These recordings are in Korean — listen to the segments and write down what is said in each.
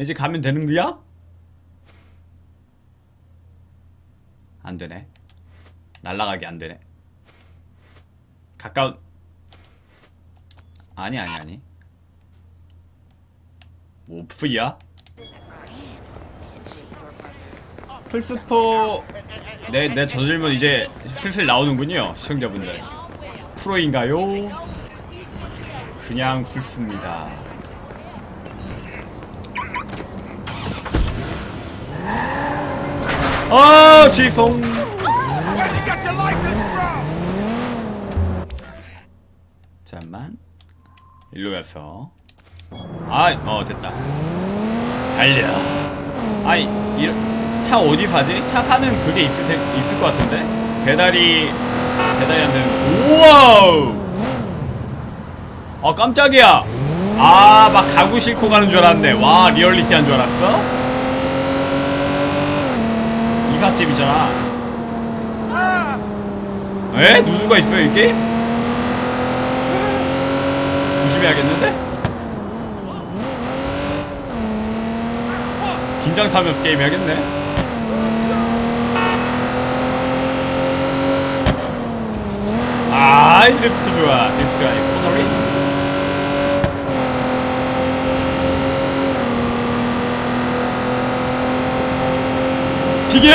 이제 가면 되는 거야? 안 되네. 날라가기 안 되네. 가까운 아니 아니 아니. 뭐 오프야? 플스포 내내 저 질문 이제 슬슬 나오는군요 시청자분들 프로인가요? 그냥 플스입니다 아 지송. 잠만. 일로 가서. 아어 됐다. 달려. 아이 이런 차 어디 사지? 차 사는 그게 있을 테, 있을 것 같은데? 배달이 배달이 안 되는 우와 아 깜짝이야. 아 막 가구 싣고 가는 줄 알았네. 와 리얼리티한 줄 알았어 이삿짐이잖아 에? 누누가 있어요 이 게임? 조심해야겠는데? 긴장 타면서 게임 해야겠네. 아, 이 드리프트 좋아. 드리프트가 아니고 피겨!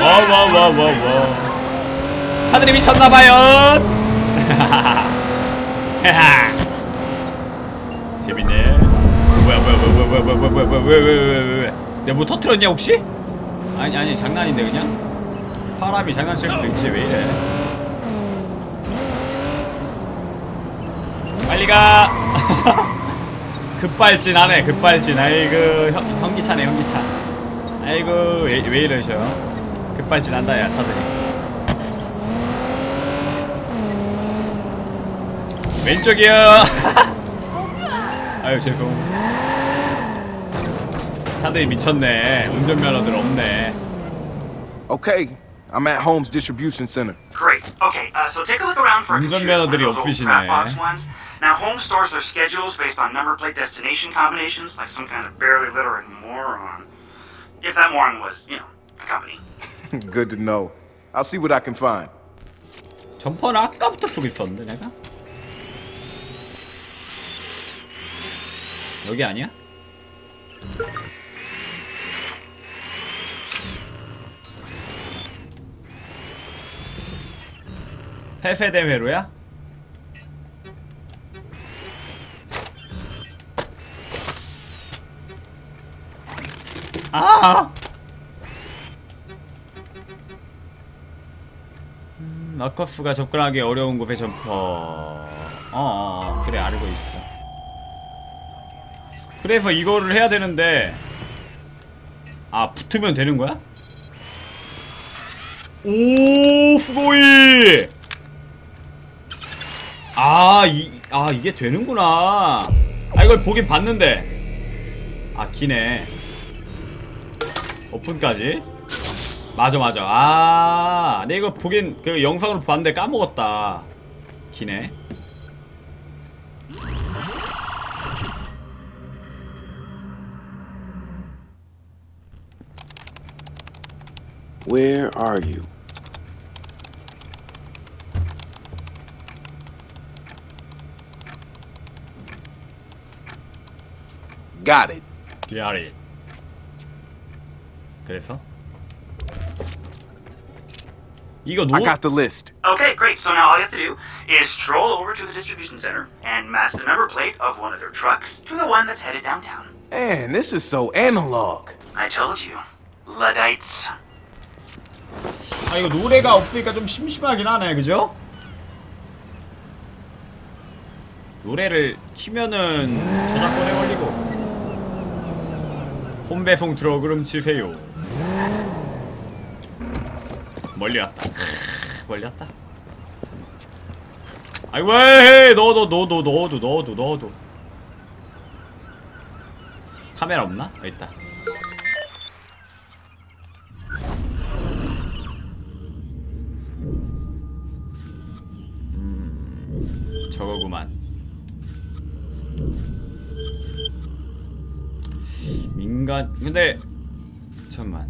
와와와와와 차들이 미쳤나봐요 재밌네 뭐야 뭐야 뭐야 뭐야 뭐야 뭐야 뭐야 왜왜왜왜왜 내가 뭐 터트렸냐 혹시? 아니 아니 장난인데 그냥 사람이 장난칠 수도 있지 왜 이래 빨리 가 급발진하네 급발진 아이고 형, 현기차네 현기차 아이고 왜, 왜 이러셔 급발진한다 야 차들이 왼쪽이요 아유 죄송 차들이 미쳤네 운전면허들 없네 Okay, I'm at Holmes Distribution Center. Great. Okay, uh, so take a look around for a computer, of 운전면허들이 없으시네. crap box ones. Now, home stores their schedules based on number plate destination combinations, like some kind of barely literate moron. If that moron was, you know, a company. Good to know. I'll see what I can find. 점퍼는 아까부터 쏘고 있었는데 내가 여기 아니야? 페페 대회로야? 아! 음, 마커스가 접근하기 어려운 곳의 점퍼. 어, 어, 어, 그래 알고 있어. 그래서 이거를 해야 되는데 아 붙으면 되는 거야? 오 수고이. 아, 이, 아 이게 되는구나. 아 이걸 보긴 봤는데. 아 기네. 오픈까지. 맞아 맞아 아 내가 이거 보긴 그 영상으로 봤는데 까먹었다 기네 Where are you? Got it. 미아리 그래서 이거 노 I got the list. Okay, great. So now all you have to do is stroll over to the distribution center and match the number plate of one of their trucks to the one that's headed downtown. Man, this is so analog. I told you. Luddites. 아 이거 노래가 없으니까 좀 심심하긴 하네 그죠? 노래를 키면은 저작권에 걸리고 홈배송 들어그름 치세요 멀리 왔다. 멀리 왔다. 아이고 에이 넣어도 넣어도 넣어도 넣어도 넣어도. 카메라 없나? 어, 있다. 저거구만. 인간 근데 잠만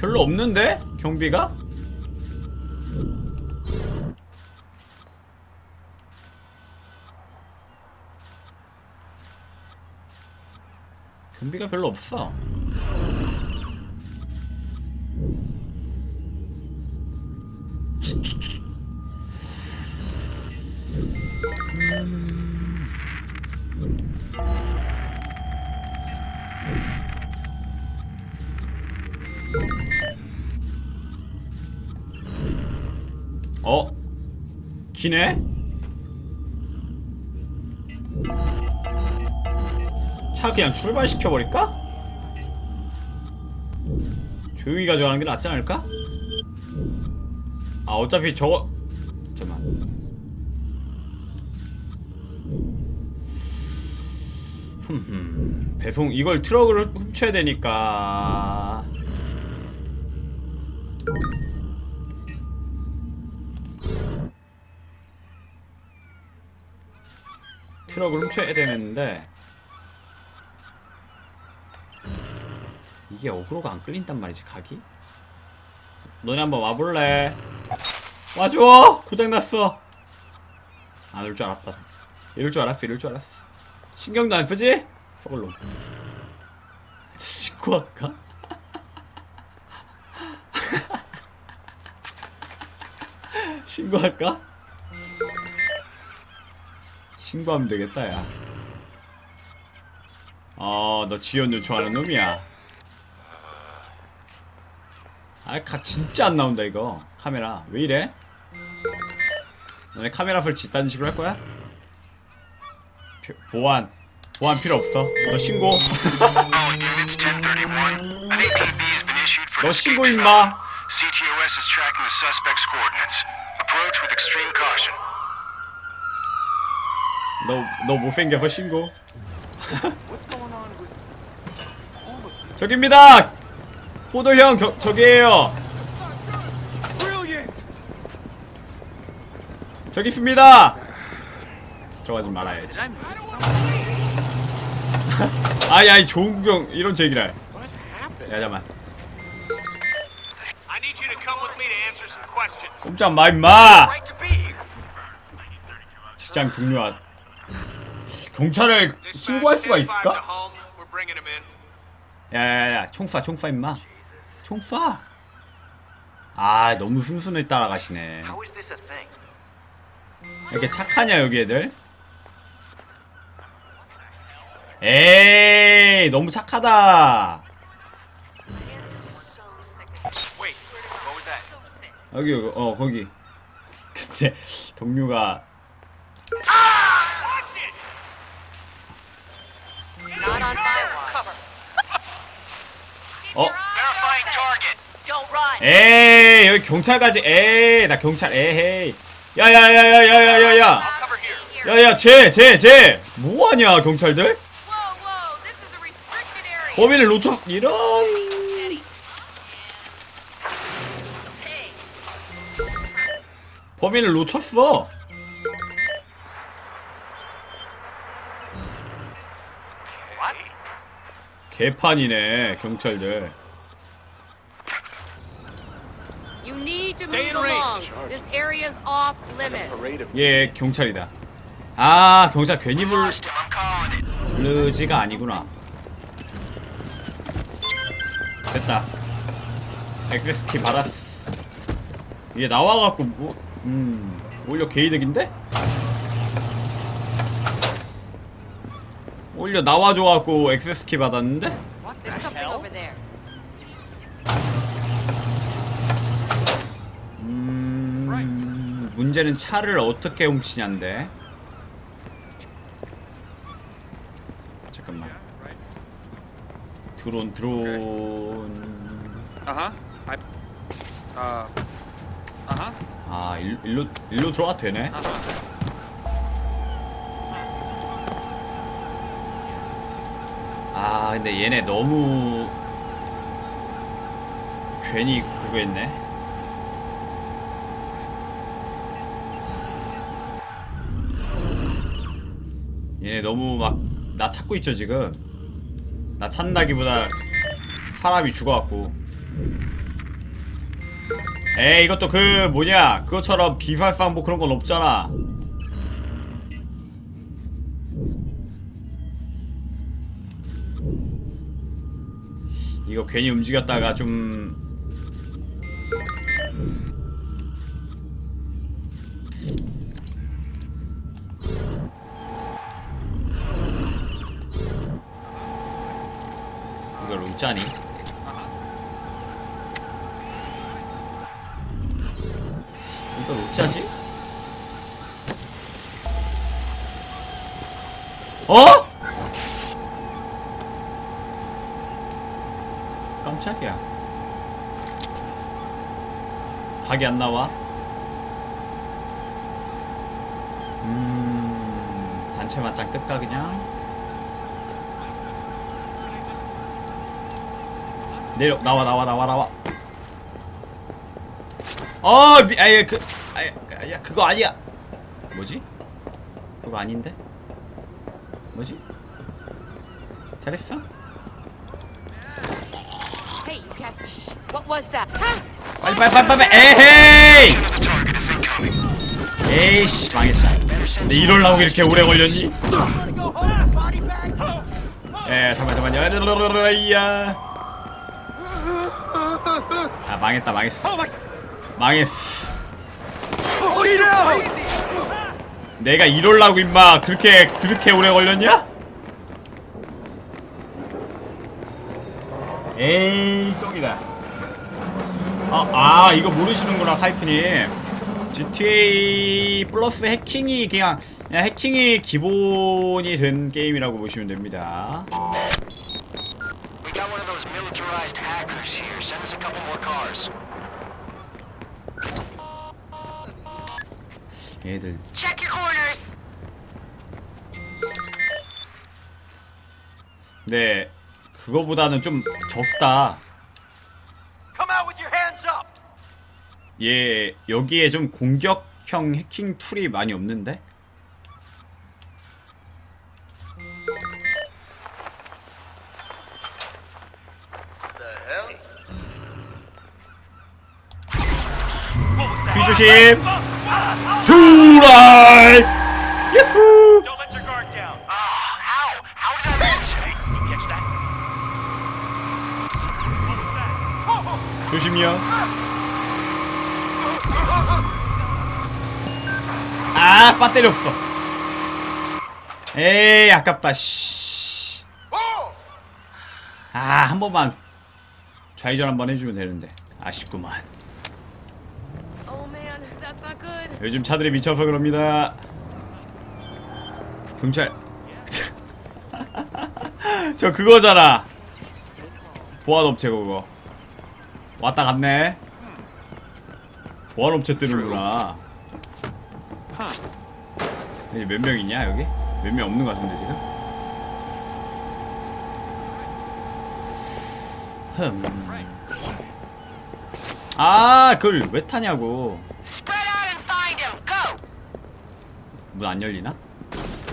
별로 없는데 경비가 경비가 별로 없어 어? 기네? 차 그냥 출발시켜버릴까? 조용히 가져가는 게 낫지 않을까? 아 어차피 저거 잠깐만 배송 이걸 트럭으로 훔쳐야 되니까 트럭을 훔쳐야 되는데 이게 어그로가 안 끌린단 말이지 각이? 너네 한번 와볼래? 와줘! 고장났어 안 올 줄 알았다 이럴 줄 알았어 이럴 줄 알았어 신경도 안 쓰지? 썩을로 신고 할까? 신고할까? 신고하면 되겠다 야 어, 너 지연 요청하는 놈이야. 아, 가, 진짜 안 나온다, 이거. 카메라. 왜 이래? 너네 카메라 설치 이딴 식으로 할 거야? 피- 보안. 보안 필요 없어. 너 신고. Units 1031. An APB has been issued for 너 신고, 임마. CTOS is tracking the suspect's coordinates. Approach with extreme caution. 너, 너 못생겨서 신고. 저기입니다! 포도형, 겨, 저기에요. 저기 있습니다! 들어가지 말아야지. 아이, 아이, 좋은 구경, 이런 제기를. 야, questions. 꼼짝 마, 임마! 직장 동료와 경찰을 신고할 수가 Dispatch 10-5 to 있을까? 야야야 총쏴 총쏴 임마. 총쏴! 아 너무 순순히 따라가시네? 이렇게 착하냐 여기 애들? 에이 너무 착하다? 여기 여기 어 거기. 근데 동료가 Not on my watch. 어 Verifying target. Don't run. 에이 여기 경찰까지 에이 나 경찰 에헤이 야야야야야야야야 Cover here. 야야 쟤쟤쟤 뭐하냐 경찰들 Whoa, whoa. This is a restricted area. 범인을 놓쳐 이런 Steady. 범인을 놓쳤어 개판이네 경찰들 You need to move in along. range. This area's off limits. 얘 경찰이다 아 경찰 괜히 불. 블르지가 아니구나 됐다 엑세스키 받았어 얘 나와갖고 뭐, 음 오히려 개이득인데? 오히려 나와줘갖고 엑세스키 받았는데? There's something over there. 음, 문제는 차를 어떻게 훔치냐인데. 잠깐만. 드론, 드론. Uh huh. I. Uh. Uh huh. 아, 일, 일로, 일로 들어가도 되네. Uh huh. 아, 근데 얘네 너무. 괜히 그거 했네. 얘네 너무 막 나 찾고 있죠 지금 나 찾는다기보다 사람이 죽어갖고 에이 이것도 그 뭐냐 그것처럼 비발상 뭐 그런 건 없잖아 괜히 움직였다가 좀 이걸 웃자니? 이걸 웃자지? 어? 깜짝이야. 각이 안 나와? 음, 단체 맞짱 뜰까 그냥? 내려 나와 나와 나와 나와. 어, 미, 아예 그, 아야, 야 그거 아니야. 뭐지? 그거 아닌데? 뭐지? 잘했어? 빨리 빨리 빨리 빨리 에헤이. 에이씨 망했다. 근데 이럴라고 이렇게 오래 걸렸니? 에 잠깐 잠깐요 이야. 아 망했다 망했어. 망했어. 내가 이럴라고 임마. 그렇게 그렇게 오래 걸렸냐? 에이 똥이다 아, 아 이거 모르시는구나 하이프님 GTA 플러스 해킹이 그냥, 그냥 해킹이 기본이 된 게임이라고 보시면 됩니다. 얘들. 네 그거보다는 좀 적다! 얘 여기에 좀 공격형 해킹 툴이 많이 없는데? 뒤조심. 수랄 유후 조심이요. 아 배터리 없어. 에이 아깝다 씨. 아 한 번만 좌회전 한 번 해주면 되는데. 아쉽구만. Oh man, that's not good. 요즘 차들이 미쳐서 그럽니다. 경찰. 저 그거잖아. 보안 업체 그거 왔다 갔네 보안업체 뜨는구나 이제 몇 명이냐 여기? 몇 명 없는 것 같은데 지금? 흠. 아 그걸 왜 타냐고. 문 안 열리나?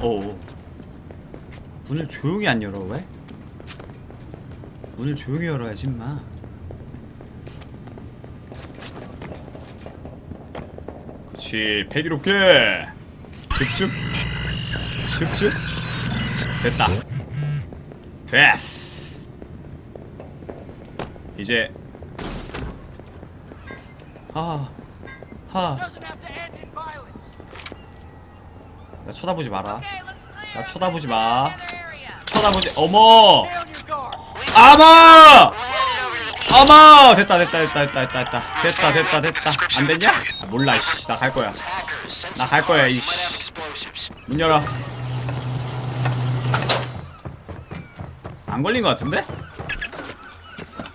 오. 문을 조용히 안 열어 왜? 문을 조용히 열어야지 마. 그렇지 패기롭게 줍줍 줍줍 됐다 됐어 이제 하하 하. 나 쳐다보지 마라. 나 쳐다보지 마. 쳐다보지. 어머. 아마. 아마. 됐다 됐다 됐다 됐다 됐다 됐다 됐다 됐다 됐다. 안 됐냐? 아, 몰라. 씨. 나 갈 거야. 나 갈 거야. 이씨. 문 열어. 안 걸린 것 같은데?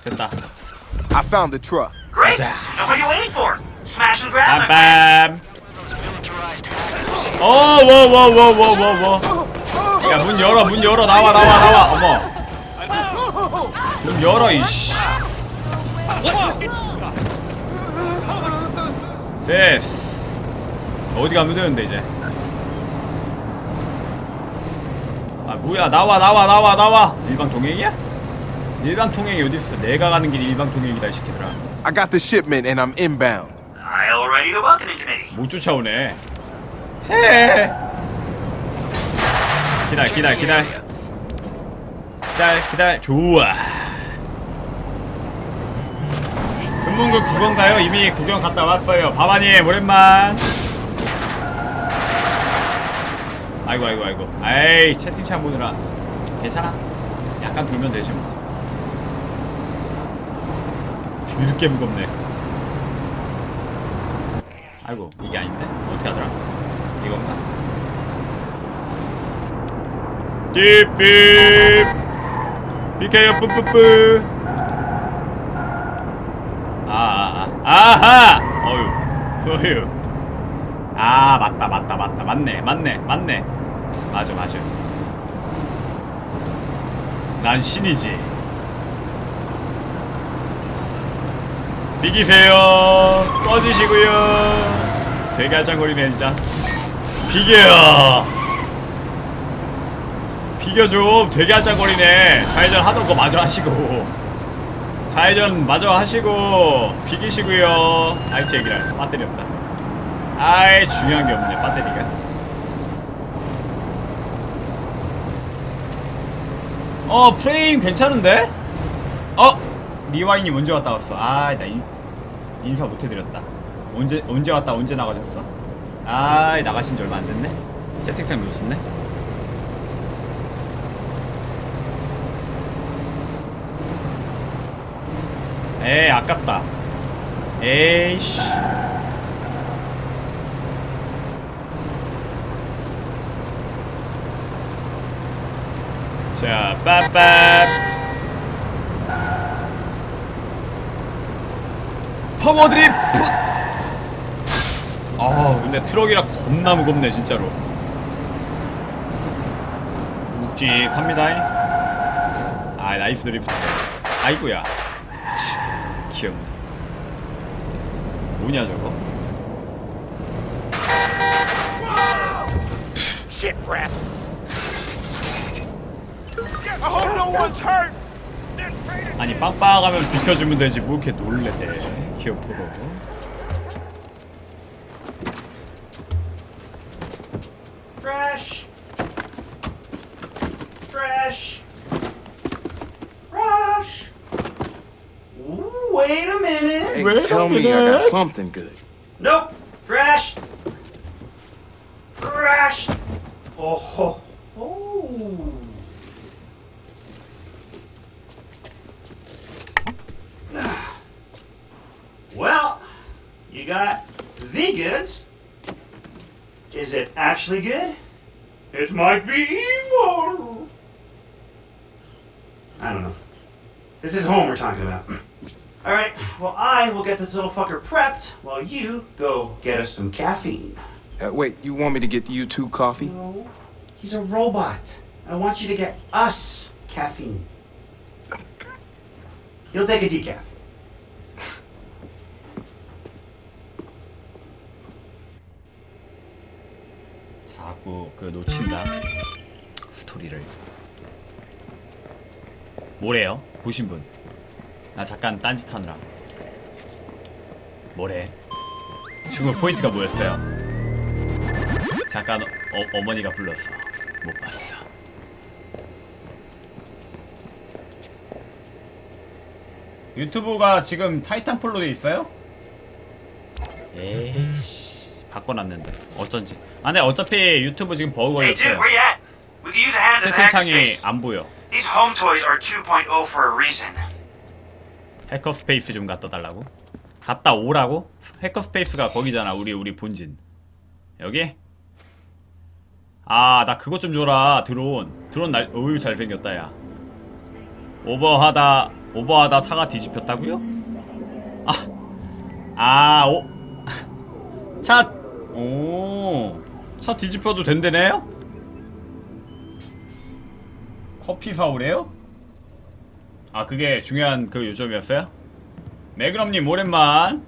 됐다. I found the truck. Great! Now what are you waiting for? Smash and grab it. 빰빰. Militarized hackers. 어, 어워워워워워워워 야 문 열어 문 열어 나와 나와 나와 어머 문 열어 이씨 됐어. 어디 가면 되는데 이제? 아 뭐야 나와 나와 나와 나와. 일방 통행이야? 일방 통행이 어딨어? 내가 가는 길이 일방 통행이다 이 새끼들아. I got the shipment and I'm inbound. I'll ready the welcoming committee. 못 쫓아오네. 해! 기다려 기다려 기다려. 기다려 기다려. 좋아 금문구 구경 가요? 이미 구경 갔다 왔어요. 바바님 오랜만. 아이고 아이고 아이고. 아이 채팅창 보느라. 괜찮아? 약간 돌면 되지 뭐. 드럽게 무겁네. 아이고 이게 아닌데? 어떻게 하더라? 이건가? 띠삐. 비켜요 뿌뿌뿌 아하! 어휴 어휴. 아 맞다 맞다 맞다. 맞네 맞네 맞네. 맞아 맞아. 난 신이지. 비기세요. 꺼지시고요. 되게 알짱거리네 진짜 비겨요. 비겨 좀 되게 알짱거리네. 좌회전 하던 거 마저 하시고 좌회전 마저 하시고 비기시고요 아이 제기랄 배터리 없다 아이 중요한 게 없네 배터리가 어 프레임 괜찮은데? 어? 리와인이 언제 왔다 갔어? 아, 나 인, 인사 못 해드렸다. 언제 언제 왔다 언제 나가셨어? 아, 나가신 지 얼마 안 됐네. 채팅창 놓쳤네. 에이, 아깝다. 에이씨. 자, 빠빠. 파워 드립 풋! 아 근데 트럭이라 겁나 무겁네 진짜로 묵직합니다 아 나이스 드리프트 아이고야 치, 귀엽네 뭐냐 저거 Shit breath. I hope no one's hurt. 아니 빵빵하면 비켜주면 되지 뭐 이렇게 놀래 귀엽고 Hey, Wait tell me I got something good. Nope. Trash. Trash. Oh. ho, Oh. Well, you got the goods. Is it actually good? It might be evil. I don't know. This is home we're talking about. Alright, well, I will get this little fucker prepped while you go get us some caffeine. Uh, wait, you want me to get you two coffee? No, he's a robot. I want you to get us caffeine. He'll take a decaf. 자꾸 그 놓친다 스토리를 뭐래요? 보신 분? 나 잠깐 딴짓 하느라 뭐래? 중국 포인트가 뭐였어요? 잠깐 어, 어머니가 불렀어 못 봤어 유튜브가 지금 타이탄폴로 돼 있어요? 에이씨 바꿔놨는데 어쩐지 아 근데 어차피 유튜브 지금 버그 걸렸어요 채팅창이. 안 보여 These home toys are 2.0 for a reason. 해커 스페이스 좀 갖다 달라고? 갔다 오라고? 해커 스페이스가 거기잖아 우리 우리 본진 여기? 아 나 그것 좀 줘라 드론 드론 날 어유 잘생겼다 야 오버하다 오버하다 차가 뒤집혔다고요? 아 아 오 차 오, 차 뒤집혀도 된대네요? 커피 사오래요? 아 그게 중요한 그 요점이었어요? 매그넘님 오랜만